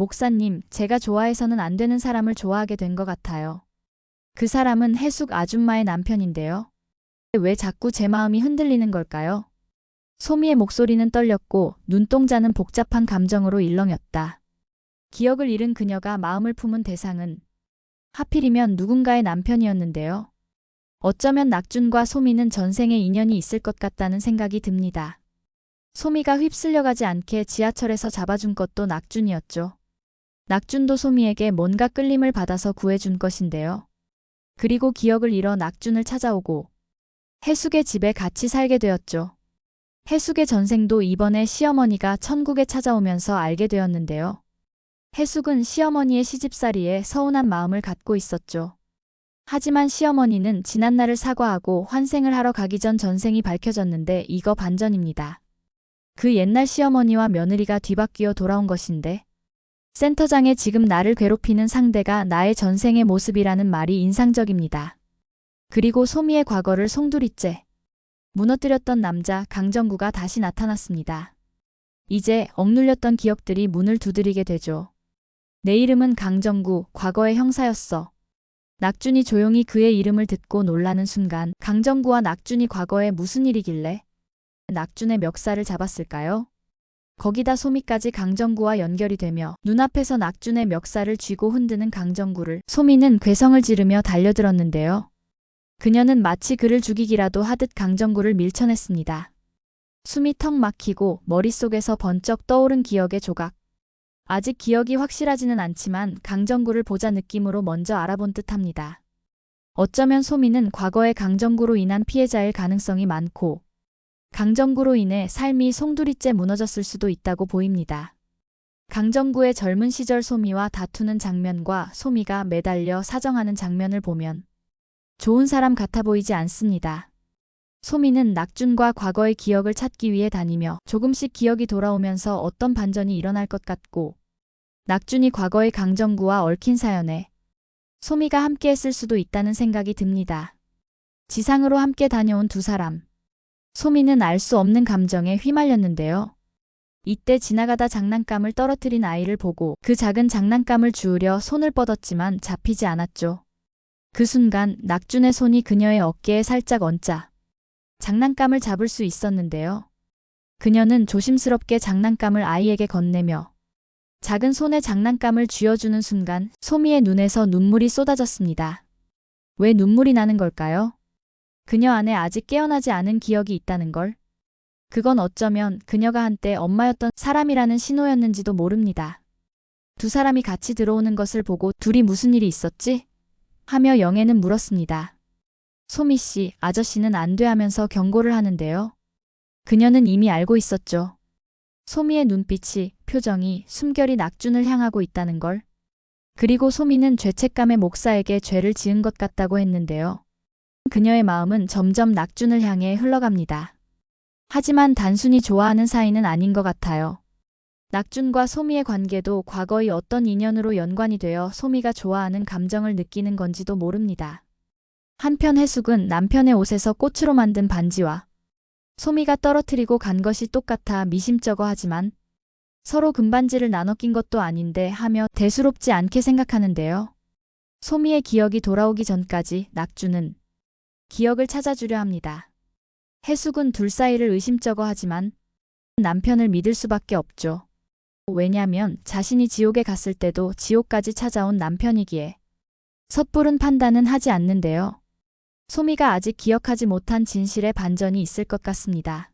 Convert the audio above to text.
목사님, 제가 좋아해서는 안 되는 사람을 좋아하게 된 것 같아요. 그 사람은 해숙 아줌마의 남편인데요. 왜 자꾸 제 마음이 흔들리는 걸까요? 소미의 목소리는 떨렸고 눈동자는 복잡한 감정으로 일렁였다. 기억을 잃은 그녀가 마음을 품은 대상은 하필이면 누군가의 남편이었는데요. 어쩌면 낙준과 소미는 전생에 인연이 있을 것 같다는 생각이 듭니다. 소미가 휩쓸려가지 않게 지하철에서 잡아준 것도 낙준이었죠. 낙준도 소미에게 뭔가 끌림을 받아서 구해준 것인데요. 그리고 기억을 잃어 낙준을 찾아오고 해숙의 집에 같이 살게 되었죠. 해숙의 전생도 이번에 시어머니가 천국에 찾아오면서 알게 되었는데요. 해숙은 시어머니의 시집살이에 서운한 마음을 갖고 있었죠. 하지만 시어머니는 지난날을 사과하고 환생을 하러 가기 전 전생이 밝혀졌는데 이거 반전입니다. 그 옛날 시어머니와 며느리가 뒤바뀌어 돌아온 것인데 센터장에 지금 나를 괴롭히는 상대가 나의 전생의 모습이라는 말이 인상적입니다. 그리고 소미의 과거를 송두리째 무너뜨렸던 남자 강정구가 다시 나타났습니다. 이제 억눌렸던 기억들이 문을 두드리게 되죠. 내 이름은 강정구, 과거의 형사였어. 낙준이 조용히 그의 이름을 듣고 놀라는 순간 강정구와 낙준이 과거에 무슨 일이길래 낙준의 멱살을 잡았을까요? 거기다 소미까지 강정구와 연결이 되며 눈앞에서 낙준의 멱살을 쥐고 흔드는 강정구를 소미는 괴성을 지르며 달려들었는데요. 그녀는 마치 그를 죽이기라도 하듯 강정구를 밀쳐냈습니다. 숨이 턱 막히고 머릿속에서 번쩍 떠오른 기억의 조각. 아직 기억이 확실하지는 않지만 강정구를 보자 느낌으로 먼저 알아본 듯합니다. 어쩌면 소미는 과거의 강정구로 인한 피해자일 가능성이 많고 강정구로 인해 삶이 송두리째 무너졌을 수도 있다고 보입니다. 강정구의 젊은 시절 소미와 다투는 장면과 소미가 매달려 사정하는 장면을 보면 좋은 사람 같아 보이지 않습니다. 소미는 낙준과 과거의 기억을 찾기 위해 다니며 조금씩 기억이 돌아오면서 어떤 반전이 일어날 것 같고 낙준이 과거의 강정구와 얽힌 사연에 소미가 함께 했을 수도 있다는 생각이 듭니다. 지상으로 함께 다녀온 두 사람. 소미는 알 수 없는 감정에 휘말렸는데요. 이때 지나가다 장난감을 떨어뜨린 아이를 보고 그 작은 장난감을 주우려 손을 뻗었지만 잡히지 않았죠. 그 순간 낙준의 손이 그녀의 어깨에 살짝 얹자 장난감을 잡을 수 있었는데요. 그녀는 조심스럽게 장난감을 아이에게 건네며 작은 손에 장난감을 쥐어주는 순간 소미의 눈에서 눈물이 쏟아졌습니다. 왜 눈물이 나는 걸까요? 그녀 안에 아직 깨어나지 않은 기억이 있다는 걸. 그건 어쩌면 그녀가 한때 엄마였던 사람이라는 신호였는지도 모릅니다. 두 사람이 같이 들어오는 것을 보고 둘이 무슨 일이 있었지? 하며 영애는 물었습니다. 소미 씨, 아저씨는 안 돼 하면서 경고를 하는데요. 그녀는 이미 알고 있었죠. 소미의 눈빛이, 표정이 숨결이 낙준을 향하고 있다는 걸. 그리고 소미는 죄책감에 목사에게 죄를 지은 것 같다고 했는데요. 그녀의 마음은 점점 낙준을 향해 흘러갑니다. 하지만 단순히 좋아하는 사이는 아닌 것 같아요. 낙준과 소미의 관계도 과거의 어떤 인연으로 연관이 되어 소미가 좋아하는 감정을 느끼는 건지도 모릅니다. 한편 해숙은 남편의 옷에서 꽃으로 만든 반지와 소미가 떨어뜨리고 간 것이 똑같아 미심쩍어 하지만 서로 금반지를 나눠 낀 것도 아닌데 하며 대수롭지 않게 생각하는데요. 소미의 기억이 돌아오기 전까지 낙준은 기억을 찾아주려 합니다. 해숙은 둘 사이를 의심쩍어 하지만 남편을 믿을 수밖에 없죠. 왜냐면 자신이 지옥에 갔을 때도 지옥까지 찾아온 남편이기에 섣부른 판단은 하지 않는데요. 소미가 아직 기억하지 못한 진실의 반전이 있을 것 같습니다.